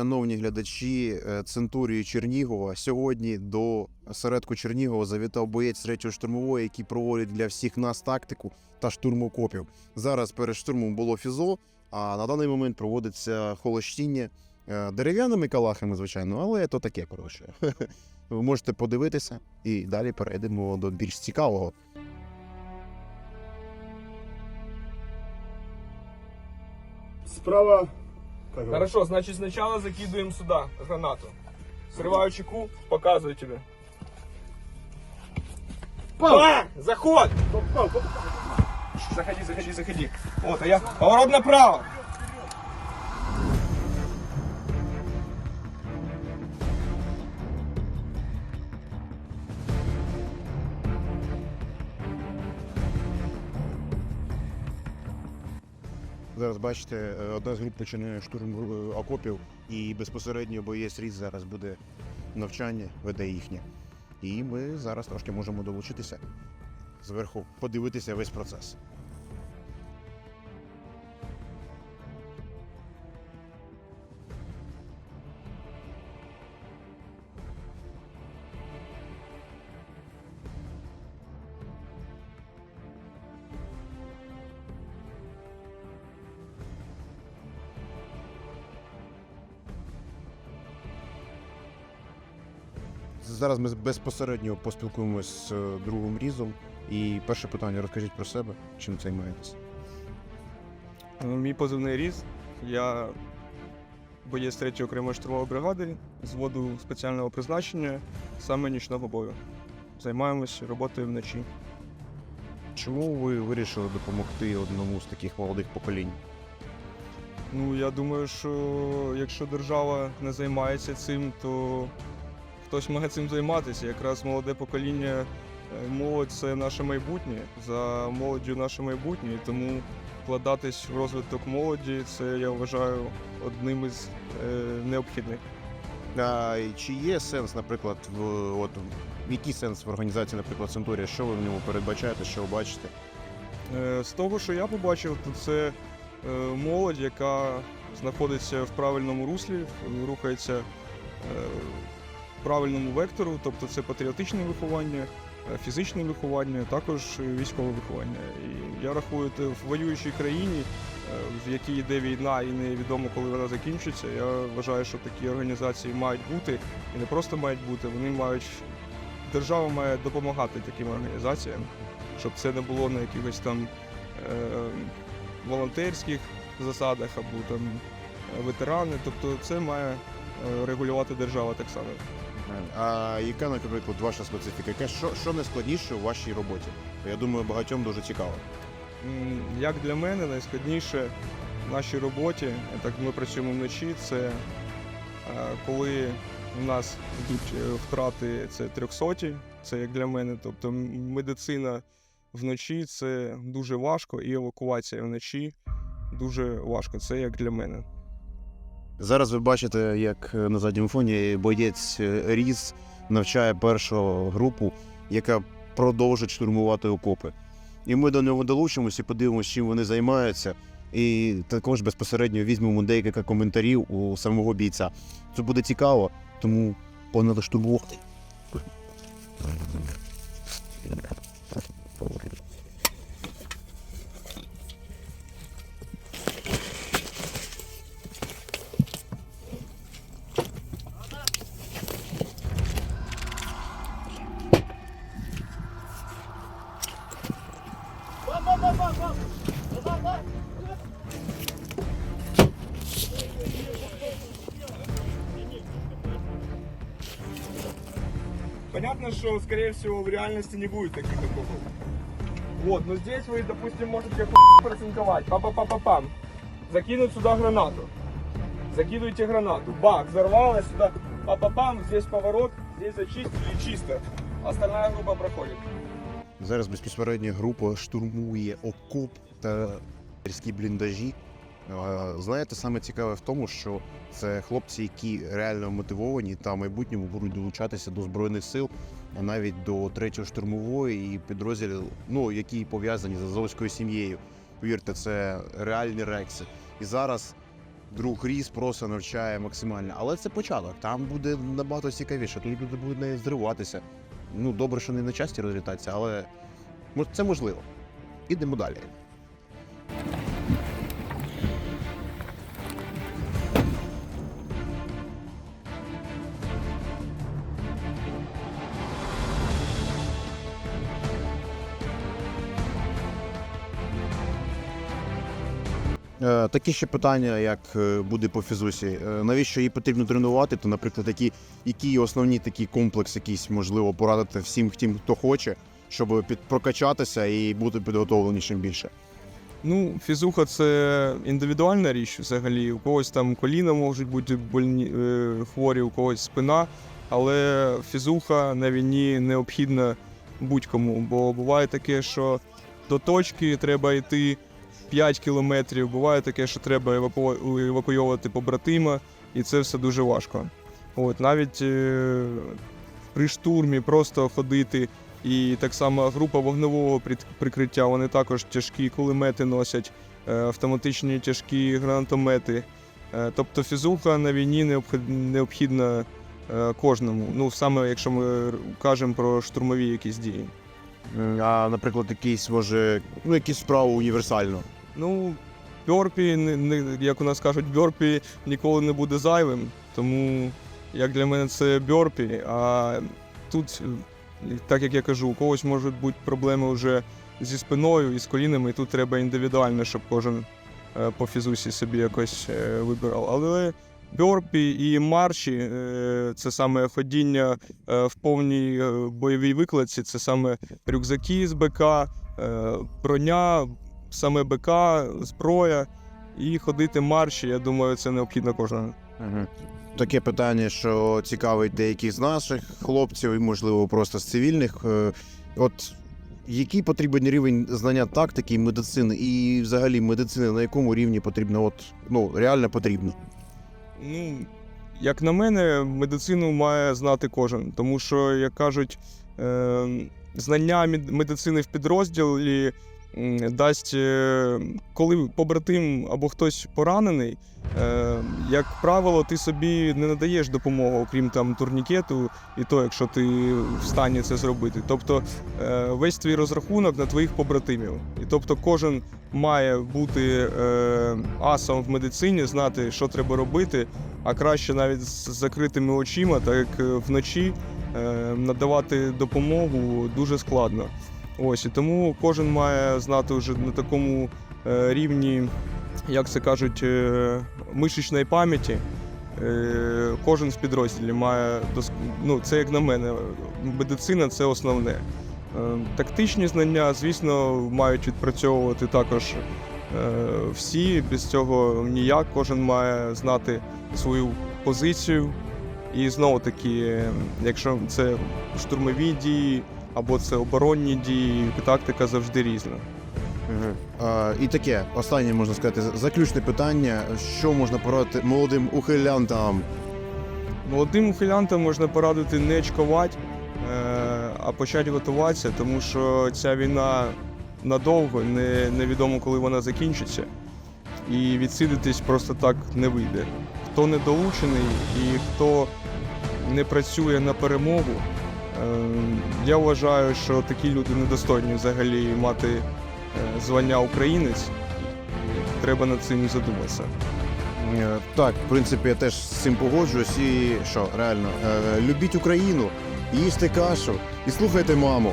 Шановні глядачі е, Центурії Чернігова, сьогодні до середку Чернігова завітав боєць 3-ї штурмової, який проводить для всіх нас тактику та штурм окопів. Зараз перед штурмом було фізо, а на даний момент проводиться холощіння е, дерев'яними калахами, звичайно, але то таке коротше. Ви можете подивитися і далі перейдемо до більш цікавого. Справа. Как его? Хорошо, значит сначала закидываем сюда гранату. Срываю чеку, показываю тебе. А, заход! Попал, попал. Заходи, заходи, заходи. Вот, а я поворот направо. Зараз бачите, е, одна з груп починає штурм е, окопів, і безпосередньо боєць різ зараз буде навчання, веде їхнє. І ми зараз трошки можемо долучитися зверху, подивитися весь процес. Зараз ми безпосередньо поспілкуємось з е, другим різом. І перше питання: розкажіть про себе, чим займаєтесь. Ну, Мій позивний різ. Я боєць 3-ї окремої штурмової бригади зводу спеціального призначення, саме нічного бою. Займаємось роботою вночі. Чому ви вирішили допомогти одному з таких молодих поколінь? Ну, я думаю, що якщо держава не займається цим, то хтось має цим займатися. Якраз молоде покоління, е, молодь це наше майбутнє. За молоддю наше майбутнє. Тому вкладатись в розвиток молоді це я вважаю одним із е, необхідних. А чи є сенс, наприклад, в от який сенс в організації, наприклад, Центурія? Що ви в ньому передбачаєте, що ви бачите? Е, З того, що я побачив, то це молодь, яка знаходиться в правильному руслі, рухається правильному вектору, тобто це патріотичне виховання, е, фізичне виховання, також військове виховання. І я рахую, те, в воюючій країні, е, в якій йде війна і невідомо, коли вона закінчиться, я вважаю, що такі організації мають бути і не просто мають бути, вони мають. Держава має допомагати таким організаціям, щоб це не було на якихось там е, волонтерських засадах або там ветерани. Тобто це має регулювати держава так само. А яка, наприклад, ваша специфіка? Яке що, що найскладніше у вашій роботі? Я думаю, багатьом дуже цікаво. Як для мене найскладніше в нашій роботі, так ми працюємо вночі, це е, коли у нас йдуть е, втрати це трьохсоті, це як для мене. Тобто медицина вночі це дуже важко, і евакуація вночі дуже важко. Це як для мене. Зараз ви бачите, як е, на задньому фоні боєць е, Різ навчає першу групу, яка продовжить штурмувати окопи. І ми до нього долучимося і подивимося, чим вони займаються. І також безпосередньо візьмемо декілька коментарів у самого бійця. Це буде цікаво, тому понад штурмувати. Понятно, что, скорее всего, в реальности не будет таких окопов. Вот, но здесь вы, допустим, можете процинковать. Па-па-па-па-пам. Закинуть сюда гранату. Закидываете гранату. Бах, взорвалась сюда. Па-па-пам, здесь поворот, здесь зачистили чисто. Остальная группа проходит. Зараз безпосередньо група штурмує окоп та різкі бліндажі. Е, Знаєте, саме цікаве в тому, що це хлопці, які реально мотивовані та в майбутньому будуть долучатися до збройних сил, а навіть до третьої штурмової і підрозділів, ну які пов'язані з азовською сім'єю. Повірте, це реальні рекси. І зараз друг ріс просто навчає максимально. Але це початок. Там буде набагато цікавіше. Тут люди будуть не зриватися. Ну, добре, що не на часті розлітатися, але це можливо. Ідемо далі. Такі ще питання, як е, буде по фізусі. Е, Навіщо її потрібно тренувати? То, наприклад, які, які основні такі комплекс, якийсь можливо порадити всім тим, хто хоче, щоб під прокачатися і бути підготовленішим більше. Ну, фізуха це індивідуальна річ взагалі. У когось там коліна можуть бути больні, е, хворі, у когось спина. Але фізуха на війні необхідна будь-кому. Бо буває таке, що до точки треба йти 5 кілометрів, буває таке, що треба еваку... евакуйовувати побратима, і це все дуже важко. От, навіть е, при штурмі просто ходити і так само група вогневого прикриття, вони також тяжкі кулемети носять, е, автоматичні тяжкі гранатомети. Е, Тобто фізуха на війні необхід- необхідна е, кожному. Ну, саме якщо ми кажемо про штурмові якісь дії. А, наприклад, якийсь може, ну, якісь справу універсально. Ну, бьорпі, як у нас кажуть, бьорпі ніколи не буде зайвим. Тому як для мене це бьорпі. А тут, так як я кажу, у когось можуть бути проблеми вже зі спиною і з колінами, і тут треба індивідуально, щоб кожен е, по фізусі собі якось е, вибирав. Але бьорпі і марші е, це саме ходіння в повній бойовій викладці, це саме рюкзаки з БК, броня, саме БК, зброя і ходити марші. Я думаю, це необхідно кожному. Угу. Таке питання, що цікавить деяких з наших хлопців, і, можливо, просто з цивільних. Е, От який потрібен рівень знання тактики і медицини, і взагалі медицини на якому рівні потрібно, от, ну, реально потрібно. Ну, як на мене, медицину має знати кожен, тому що, як кажуть, е, знання медицини в підрозділі дасть, е, коли побратим або хтось поранений, е, як правило, ти собі не надаєш допомогу, окрім там турнікету, і то, якщо ти в стані це зробити. Тобто е, весь твій розрахунок на твоїх побратимів. І тобто кожен має бути асом в медицині, знати, що треба робити, а краще навіть з закритими очима, так як вночі надавати допомогу дуже складно. Ось і тому кожен має знати вже на такому е, рівні, як це кажуть, е, мишечної пам'яті. Е, Кожен з підрозділів має ну, це як на мене, медицина це основне. Тактичні знання, звісно, мають відпрацьовувати також всі. Без цього ніяк. Кожен має знати свою позицію. І знову таки, якщо це штурмові дії або це оборонні дії, тактика завжди різна. Угу. А, і таке, останнє можна сказати, заключне питання: що можна порадити молодим ухилянтам? Молодим ухилянтам можна порадити не чкувати, е, а почати готуватися, тому що ця війна надовго, не, невідомо коли вона закінчиться. І відсидитись просто так не вийде. Хто не долучений і хто не працює на перемогу, я вважаю, що такі люди недостойні взагалі мати е, звання українець. Треба над цим задуматися. Е, Так, в принципі, я теж з цим погоджуюсь. І що, реально, е, любіть Україну, їжте кашу і слухайте маму.